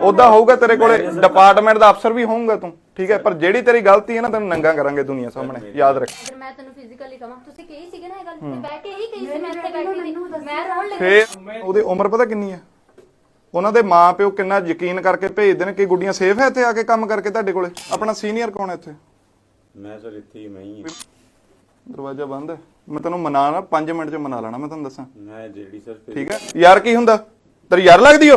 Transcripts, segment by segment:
ਉਦਾਂ ਹੋਊਗਾ ਤੇਰੇ ਕੋਲੇ ਡਿਪਾਰਟਮੈਂਟ ਦਾ ਅਫਸਰ ਵੀ ਹੋਊਗਾ ਤੂੰ ਠੀਕ ਹੈ? ਪਰ ਜਿਹੜੀ ਤੇਰੀ ਗਲਤੀ ਹੈ ਨਾ ਤੈਨੂੰ ਨੰਗਾ ਕਰਾਂਗੇ ਦੁਨੀਆ ਸਾਹਮਣੇ ਯਾਦ ਰੱਖ। ਅਗਰ ਮੈਂ ਤੈਨੂੰ ਫਿਜ਼ੀਕਲੀ ਕਹਾਂ ਤੁਸੀਂ ਕਹੀ ਸੀਗੇ ਨਾ ਇਹ ਗੱਲ ਤੇ ਬਹਿ ਕੇ ਹੀ ਕਹੀ ਸੀ ਮੈਂ ਇੱਥੇ ਬੈਠੀ ਸੀ। ਮੈਂ ਰੋਣ ਲੱਗੀ। ਫੇਰ ਉਹਦੀ ਉਮਰ ਪਤਾ ਕਿੰਨੀ ਹੈ? ਉਹਨਾਂ ਦੇ ਮਾਪਿਓ ਕਿੰਨਾ ਯਕੀਨ ਕਰਕੇ ਭੇਜਦੇ ਨੇ ਕਿ ਗੁੱਡੀਆਂ ਸੇਫ ਹੈ ਇੱਥੇ ਆ ਕੇ ਕੰਮ ਕਰਕੇ ਤੁਹਾਡੇ ਕੋਲੇ? ਆਪਣਾ ਸੀਨੀਅਰ ਕੌਣ ਹੈ ਇੱਥੇ? ਮੈਂ ਸਰ ਇੱਥੇ ਹੀ ਮੈਂ ਹੀ ਹਾਂ। ਦਰਵਾਜ਼ਾ ਬੰਦ ਹੈ। ਮੈਂ ਤੈਨੂੰ ਮਨਾ ਨਾ 5 ਮਿੰਟ ਚ ਮਨਾ ਲੈਣਾ ਮੈਂ ਤੁਹਾਨੂੰ ਦੱਸਾਂ। ਮੈਂ ਜਿਹੜੀ ਸਰ ਠੀਕ ਹੈ? ਯਾਰ ਕੀ ਹੁੰਦਾ? ਤੇਰੀ ਯਾਰ ਲੱਗਦੀ ਓ?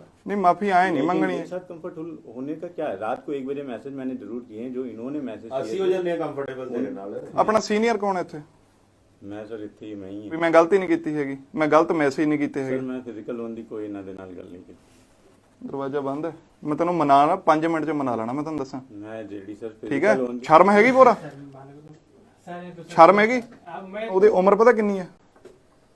मांग लूं मैं मांग लूंगा ਨਹੀਂ ਮਾਫੀ ਆਏ ਨਹੀਂ लेकिन ਮੰਗਣੀ मेरे साथ कंफर्टेबल होने का क्या है रात को एक बजे मैसेज मैंने जरूर किए हैं जो इन्होंने मैसेज ਅਸੀਂ ਹੋ ਜਾਂਦੇ ਆ ਕੰਫਰਟੇਬਲ ਤੇਰੇ ਨਾਲ ਆਪਣਾ ਸੀਨੀਅਰ ਕੌਣ ਹੈ ਇੱਥੇ मैं सर ਇੱਥੇ ਹੀ ਮੈਂ ਹੀ ਵੀ ਮੈਂ ਗਲਤੀ ਨਹੀਂ ਕੀਤੀ ਹੈਗੀ ਮੈਂ ਗਲਤ ਮੈਸੇਜ ਨਹੀਂ ਕੀਤੇ ਸਰ ਹੈਗੇ ਮੈਂ ਫਿਜ਼ੀਕਲ ਲੋਨ ਦੀ ਕੋਈ ਇਹਨਾਂ ਦੇ ਨਾਲ ਗੱਲ ਨਹੀਂ ਕੀਤੀ ਦਰਵਾਜ਼ਾ ਬੰਦ ਹੈ ਮੈਂ ਤੈਨੂੰ ਮਨਾ ਨਾ 5 ਮਿੰਟ ਚ ਮਨਾ ਲੈਣਾ ਮੈਂ ਤੁਹਾਨੂੰ ਦੱਸਾਂ ਮੈਂ ਜਿਹੜੀ ਸਰ ਠੀਕ ਹੈ ਫਿਜ਼ੀਕਲ ਲੋਨ ਦੀ ਸ਼ਰਮ ਹੈਗੀ ਪੂਰਾ ਸ਼ਰਮ ਹੈਗੀ ਉਹਦੀ ਉਮਰ ਪਤਾ ਕਿੰਨੀ ਹੈ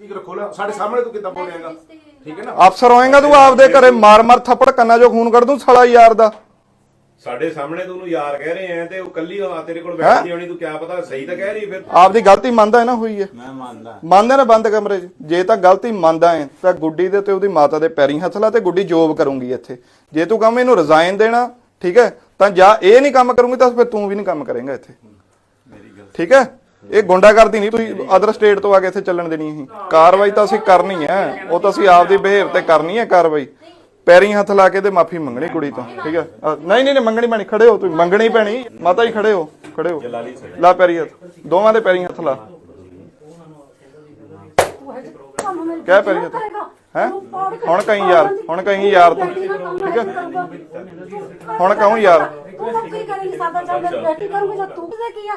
ਠੀਕ ਰੱਖੋ ਨਾ ਸਾਡੇ ਸਾਹਮਣੇ ਤੂੰ ਕਿੱਦਾਂ ਬੋਲ ਰਿਹਾਗਾ ਠੀਕ ਹੈ ਨਾ? ਅਫਸਰ ਹੋਏਗਾ ਤੂੰ ਆਪਦੇ ਘਰੇ ਮਾਰ ਮਾਰ ਥੱਪੜ ਕੰਨਾਂ 'ਚੋਂ ਖੂਨ ਕੱਢ ਦੂੰ ਸਾਲਾ ਯਾਰ ਦਾ। ਸਾਡੇ ਸਾਹਮਣੇ ਤੂੰ ਉਹਨੂੰ ਯਾਰ ਕਹਿ ਰਹੇ ਆ ਤੇ ਉਹ ਕੱਲੀ ਆ ਤੇਰੇ ਕੋਲ ਬੈਠੀ ਹੋਣੀ ਤੂੰ ਕਿਆ ਪਤਾ ਸਹੀ ਤਾਂ ਕਹਿ ਰਹੀ ਫਿਰ। ਆਪਦੀ ਗਲਤੀ ਮੰਨਦਾ ਹੈ ਨਾ ਹੋਈ ਹੈ। ਮੈਂ ਮੰਨਦਾ। ਮੰਨਦੇ ਨਾ ਬੰਦ ਕਮਰੇ 'ਚ। ਜੇ ਤਾਂ ਗਲਤੀ ਮੰਨਦਾ ਹੈ ਤਾਂ ਗੁੱਡੀ ਦੇ ਤੇ ਉਹਦੀ ਮਾਤਾ ਦੇ ਪੈਰੀਂ ਹੱਥ ਲਾ ਤੇ ਗੁੱਡੀ ਜੋਬ ਕਰੂੰਗੀ ਇੱਥੇ। ਜੇ ਤੂੰ ਕਹਵੇਂ ਇਹਨੂੰ ਰਿਜ਼ਾਈਨ ਦੇਣਾ ਠੀਕ ਹੈ ਤਾਂ ਜਾਂ ਇਹ ਨਹੀਂ ਕੰਮ ਕਰੂੰਗੀ ਤਾਂ ਫਿਰ ਤੂੰ ਵੀ ਨਹੀਂ ਕੰਮ ਕਰੇਂਗਾ ਇੱਥੇ। ਠੀਕ ਹੈ? ਇਹ ਗੁੰਡਾਗਰਦੀ ਨਹੀਂ ਤੁਸੀਂ ਅਦਰ ਸਟੇਟ ਤੋਂ ਆ ਕੇ ਇੱਥੇ ਚੱਲਣ ਦੇਣੀ ਸੀ ਕਾਰਵਾਈ ਤਾਂ ਅਸੀਂ ਕਰਨੀ ਹੈ ਉਹ ਤਾਂ ਅਸੀਂ ਆਪਦੀ ਬਿਹੇਵ ਤੇ ਕਰਨੀ ਹੈ ਕਾਰਵਾਈ। ਪੈਰੀਂ ਹੱਥ ਲਾ ਕੇ ਤੇ ਮਾਫੀ ਮੰਗਣੀ ਕੁੜੀ ਤੋਂ ਠੀਕ ਹੈ? ਅ, ਨਹੀਂ ਨਹੀਂ ਨਹੀਂ ਮੰਗਣੀ ਪੈਣੀ ਖੜੇ ਹੋ ਤੁਸੀਂ ਮੰਗਣੀ ਪੈਣੀ। ਮਾਤਾ ਜੀ ਖੜੇ ਹੋ ਖੜੇ ਹੋ। ਲਾ ਪੈਰੀ ਹੱਥ ਦੋਵਾਂ ਦੇ ਪੈਰੀ ਹੱਥ ਲਾ। ਕਹਿ ਪੈਰੀ ਹੱਥ। ਹੈ? ਹੁਣ ਕਹੀਂ ਯਾਰ ਹੁਣ ਕਹੀਂ ਯਾਰ ਤੂੰ ਠੀਕ ਹੈ? ਹੁਣ ਕਹੂੰ ਯਾਰ। ਤੂੰ ਕੀ ਕਰੇਂਗੀ ਸਾਡਾ ਚੱਲ ਮੇਰੀ ਬੇਟੀ ਕਰੂੰਗੀ ਜਾਂ ਤੂੰ ਕੀ ਆ?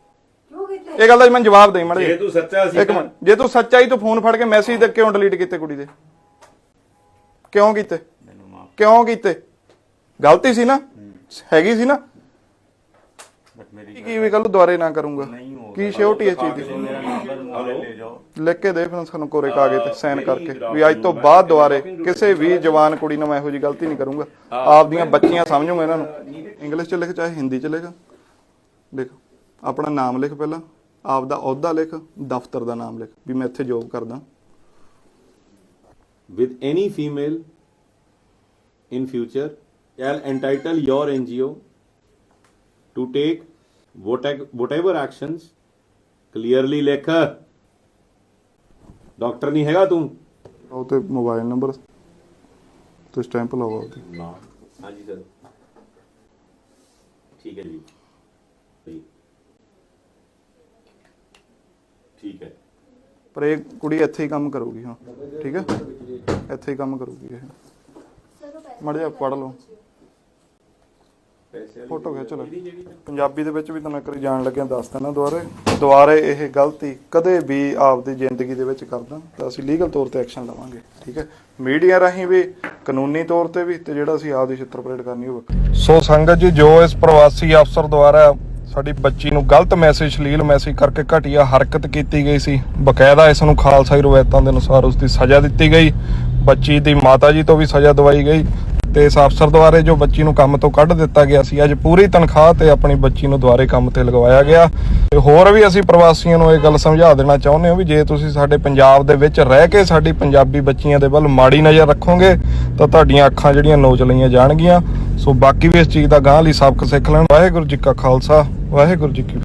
ਇਹ ਗੱਲ ਦਾ ਮੈਨੂੰ ਜਵਾਬ ਦੇ ਮੜੇ ਜੇ ਤੂੰ ਸੱਚਾ ਸੀ ਇੱਕ ਮਿੰਟ। ਜੇ ਤੂੰ ਸੱਚਾ ਹੀ ਤੂੰ ਫੋਨ ਫੜ ਕੇ ਮੈਸੇਜ ਤੇ ਕਿਉਂ ਡਿਲੀਟ ਕੀਤੇ ਕੁੜੀ ਦੇ? ਕਿਉਂ ਕੀਤੇ? ਕਿਉਂ ਕੀਤੇ? ਗਲਤੀ ਸੀ ਨਾ? ਹੈਗੀ ਸੀ ਨਾ? ਕੀ ਵੀ ਕੱਲ ਦੁਆਰੇ ਨਾ ਕਰੂੰਗਾ। ਕੀ ਸ਼ਿਓਰਟੀ ਹੈ ਚੀਜ਼ ਦੀ ਲਿਖ ਕੇ ਦੇ ਫਿਰ ਸਾਨੂੰ ਕੋਰੇ ਕਾਗਜ਼ ਤੇ ਸਾਈਨ ਕਰਕੇ। ਵੀ ਅੱਜ ਤੋਂ ਬਾਅਦ ਦੁਆਰੇ ਕਿਸੇ ਵੀ ਜਵਾਨ ਕੁੜੀ ਨੂੰ ਮੈਂ ਇਹੋ ਜੀ ਗਲਤੀ ਨਹੀਂ ਕਰੂੰਗਾ। ਆਪਦੀਆਂ ਬੱਚੀਆਂ ਸਮਝੂਗਾ ਇਹਨਾਂ ਨੂੰ। ਇੰਗਲਿਸ਼ ਚ ਲਿਖ ਚਾਹੇ ਹਿੰਦੀ ਚ ਲਿਖ। ਲਿਖ ਆਪਣਾ ਨਾਮ ਲਿਖ ਪਹਿਲਾਂ। ਆਪ ਦਾ ਅਹੁਦਾ ਲਿਖ ਦਫ਼ਤਰ ਦਾ ਨਾਮ ਲਿਖ ਵੀ ਮੈਂ ਇੱਥੇ ਜੋਬ ਕਰਦਾ with any female in future shall entitle your NGO to take whate- whatever actions clearly ਲਿਖ ਡਾਕਟਰ ਨਹੀਂ ਹੈਗਾ ਤੂੰ ਉਹ ਤੇ ਮੋਬਾਈਲ ਨੰਬਰ ਤੇ ਸਟੈਂਪ ਲਾਓ ਉਹਦੀ ਨਾ ਹਾਂਜੀ ਸਰ ਠੀਕ ਹੈ ਜੀ ਠੀਕ ਹੈ। ਪਰ ਇਹ ਕੁੜੀ ਇੱਥੇ ਹੀ ਕੰਮ ਕਰੂਗੀ ਹਾਂ। ਠੀਕ ਹੈ? ਇੱਥੇ ਹੀ ਕੰਮ ਕਰੂਗੀ ਇਹ। ਮੜ ਜਾ ਪੜ ਲਓ। ਫੋਟੋ ਖਿੱਚ ਲੈ ਪੰਜਾਬੀ ਦੇ ਵਿੱਚ ਵੀ ਤੁਹਾਨੂੰ ਇੱਕ ਵਾਰੀ ਜਾਣ ਲੱਗਿਆ ਦੱਸ ਦੇਣਾ ਦੁਬਾਰੇ। ਦੁਬਾਰੇ ਇਹ ਗਲਤੀ ਕਦੇ ਵੀ ਆਪਦੀ ਜ਼ਿੰਦਗੀ ਦੇ ਵਿੱਚ ਕਰਦਾ ਤਾਂ ਅਸੀਂ ਲੀਗਲ ਤੌਰ ਤੇ ਐਕਸ਼ਨ ਲਵਾਂਗੇ। ਠੀਕ ਹੈ? ਮੀਡੀਆ ਰਾਹੀਂ ਵੀ ਕਾਨੂੰਨੀ ਤੌਰ ਤੇ ਵੀ ਤੇ ਜਿਹੜਾ ਅਸੀਂ ਆਪਦੀ ਛਿੱਤਰ ਪਰੇਡ ਕਰਨੀ ਹੋਵੇ ਸੋ ਸੰਗਤ ਜੀ ਜੋ ਇਸ ਪ੍ਰਵਾਸੀ ਅਫਸਰ ਦੁਆਰਾ ਸਾਡੀ ਬੱਚੀ ਨੂੰ ਗਲਤ ਮੈਸੇਜ ਸ਼ਲੀਲ ਮੈਸੇਜ ਕਰਕੇ ਘਟੀਆ ਹਰਕਤ ਕੀਤੀ ਗਈ ਸੀ। ਬਕਾਇਦਾ ਇਸ ਨੂੰ ਖਾਲਸਾਈ ਰਵਾਇਤਾਂ ਦੇ ਅਨੁਸਾਰ ਉਸ ਦੀ ਸਜ਼ਾ ਦਿੱਤੀ ਗਈ। ਬੱਚੀ ਦੀ ਮਾਤਾ ਜੀ ਤੋਂ ਵੀ ਸਜ਼ਾ ਦਵਾਈ ਗਈ ਤੇ ਇਸ ਅਫਸਰ ਦੁਆਰੇ ਜੋ ਬੱਚੀ ਨੂੰ ਕੰਮ ਤੋਂ ਕੱਢ ਦਿੱਤਾ ਗਿਆ ਸੀ, ਅੱਜ ਪੂਰੀ ਤਨਖਾਹ ਤੇ ਆਪਣੀ ਬੱਚੀ ਨੂੰ ਦੁਆਰੇ ਕੰਮ ਤੇ ਲਗਵਾਇਆ ਗਿਆ। ਤੇ ਹੋਰ ਵੀ ਅਸੀਂ ਪ੍ਰਵਾਸੀਆਂ ਨੂੰ ਇਹ ਗੱਲ ਸਮਝਾ ਦੇਣਾ ਚਾਹੁੰਦੇ ਹਾਂ ਵੀ ਜੇ ਤੁਸੀਂ ਸਾਡੇ ਪੰਜਾਬ ਦੇ ਵਿੱਚ ਰਹਿ ਕੇ ਸਾਡੀ ਪੰਜਾਬੀ ਬੱਚੀਆਂ ਦੇ ਵੱਲ ਮਾੜੀ ਨਜ਼ਰ ਰੱਖੋਗੇ, ਤਾਂ ਤੁਹਾਡੀਆਂ ਅੱਖਾਂ ਜਿਹੜੀਆਂ ਨੋਚ ਲਈਆਂ ਜਾਣਗੀਆਂ। ਸੋ ਬਾਕੀ ਵੀ ਇਸ ਚੀਜ਼ ਦਾ ਗਾਂਹ ਲਈ ਸਬਕ ਸਿੱਖ ਲੈਣ। ਵਾਹਿਗੁਰੂ ਜੀ ਕਾ ਖਾਲਸਾ। ਵਾਹਿਗੁਰੂ ਜੀ ਕੀ